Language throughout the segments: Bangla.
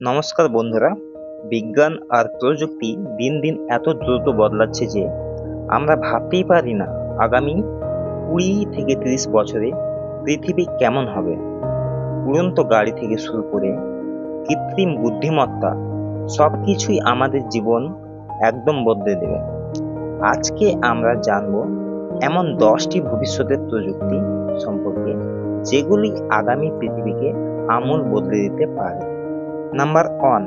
নমস্কার বন্ধুরা। বিজ্ঞান আর প্রযুক্তি দিন দিন এত দ্রুত বদলাচ্ছে যে আমরা ভাবতেই পারি না আগামী কুড়ি থেকে তিরিশ বছরে পৃথিবী কেমন হবে। উড়ন্ত গাড়ি থেকে শুরু করে কৃত্রিম বুদ্ধিমত্তা সব কিছুই আমাদের জীবন একদম বদলে দেবে। আজকে আমরা জানব এমন দশটি ভবিষ্যতের প্রযুক্তি সম্পর্কে যেগুলি আগামী পৃথিবীকে আমূল বদলে দিতে পারে। Number one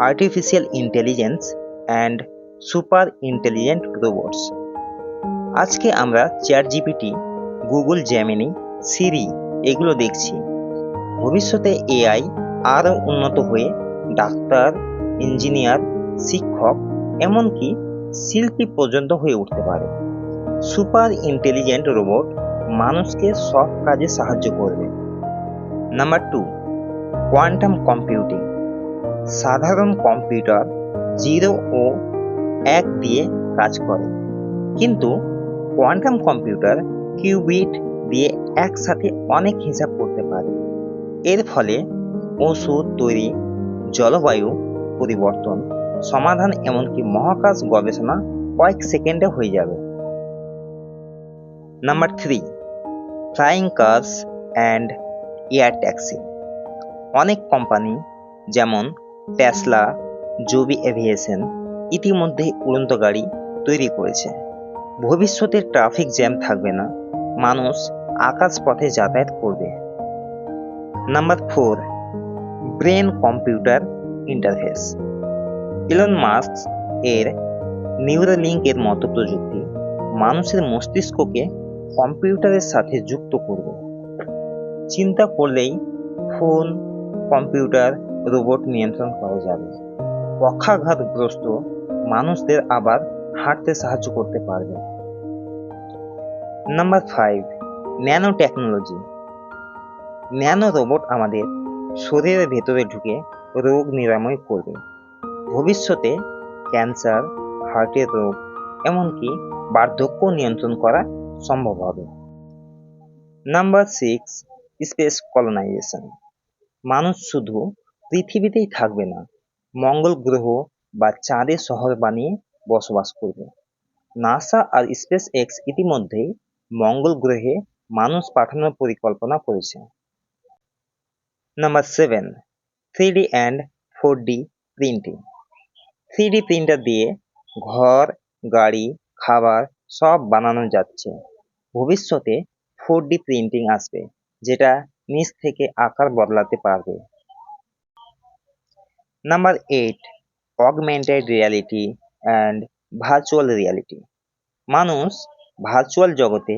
artificial intelligence and super intelligent robots আজকে আমরা chat GPT Google Gemini Siri এগুলো দেখছি। ভবিষ্যতে এআই আরও উন্নত হয়ে ডাক্তার, ইঞ্জিনিয়ার, শিক্ষক এমনকি শিল্পী পর্যন্ত হয়ে উঠতে পারে। সুপার ইন্টেলিজেন্ট রোবট মানুষকে সব কাজে সাহায্য করবে। নাম্বার টু কোয়ান্টাম কম্পিউটিং সাধারণ কম্পিউটার জিরো ও এক দিয়ে কাজ করে। কিন্তু কোয়ান্টাম কম্পিউটার কিউবিট দিয়ে একসাথে অনেক হিসাব করতে পারে। এর ফলে ওষুধ তৈরি, জলবায়ু পরিবর্তন, সমাধান এমনকি মহাকাশ গবেষণা কয়েক সেকেন্ডে হয়ে যাবে। Number three flying cars and air taxi অনেক কোম্পানি যেমন টেসলা জবি এভিয়েশন ইতিমধ্যে উড়ন্ত গাড়ি তৈরি করেছে। ভবিষ্যতে ট্রাফিক জ্যাম থাকবে না, মানুষ আকাশ পথে যাতায়াত করবে। Number four brain computer interface Elon Musk এর নিউরালিঙ্কের মতো প্রযুক্তি মানুষের মস্তিষ্ককে কম্পিউটারের সাথে যুক্ত করবে। চিন্তা করলেই ফোন কম্পিউটার রোবট নিয়ন্ত্রণ করা যাবে। পক্ষাঘাতগ্রস্ত মানুষদের আবার হাঁটতে সাহায্য করতে পারবে। Number five nanotechnology nano robot আমাদের শরীরের ভেতরে ঢুকে রোগ নিরাময় করবে। ভবিষ্যতে ক্যান্সার হার্টের রোগ, এমনকি বার্ধক্য নিয়ন্ত্রণ করা সম্ভব হবে। Number six, space colonisation. মানুষ শুধু পৃথিবীতেই থাকবে না, মঙ্গল গ্রহ বা চাঁদে শহর বানিয়ে বসবাস করবে। নাসা আর স্পেস এক্স ইতিমধ্যেই মঙ্গল গ্রহে মানুষ পাঠানোর পরিকল্পনা করেছে। Number seven three D and four D printing. Three D printer দিয়ে ঘর, গাড়ি, খাবার সব বানানো যাচ্ছে। ভবিষ্যতে ফোর ডি প্রিন্টিং আসবে, যেটা নিচ থেকে আকার বদলাতে পারবে। Number eight augmented reality and virtual reality মানুষ ভার্চুয়াল জগতে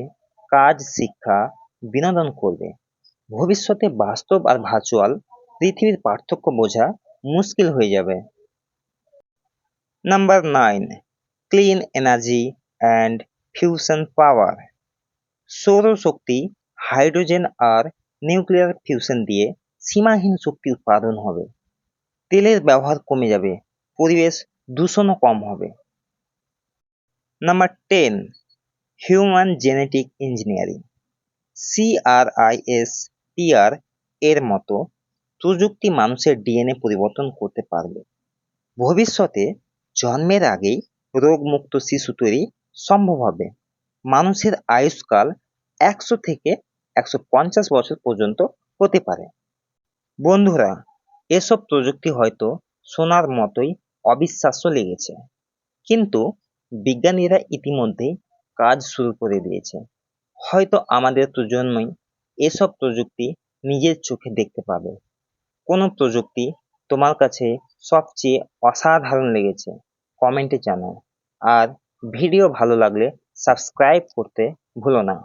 কাজ, শিক্ষা, বিনোদন করবে। ভবিষ্যতে বাস্তব আর ভার্চুয়াল পৃথিবীর পার্থক্য বোঝা মুশকিল হয়ে যাবে। Number nine clean energy and fusion power সৌরশক্তি হাইড্রোজেন আর নিউক্লিয়ার ফিউশন দিয়ে সীমাহীন শক্তি উৎপাদন হবে। তেলের ব্যবহার কমে যাবে, পরিবেশ দূষণও কম হবে। Number ten human genetic engineering CRIS TR এর মতো প্রযুক্তি মানুষের ডিএনএ পরিবর্তন করতে পারবে। ভবিষ্যতে জন্মের আগেই রোগমুক্ত শিশু তৈরি সম্ভব হবে। মানুষের আয়ুষ্কাল একশো থেকে একশো পঞ্চাশ বছর পর্যন্ত হতে পারে। বন্ধুরা, এসব প্রযুক্তি হয়তো শোনার মতোই অবিশ্বাস্য লেগেছে, কিন্তু বিজ্ঞানীরা ইতিমধ্যেই কাজ শুরু করে দিয়েছে। হয়তো আমাদের প্রজন্মই এসব প্রযুক্তি নিজের চোখে দেখতে পাবে। কোনো প্রযুক্তি তোমার কাছে সবচেয়ে অসাধারণ লেগেছে, কমেন্টে জানাও। আর ভিডিও ভালো লাগলে সাবস্ক্রাইব করতে ভুলো না।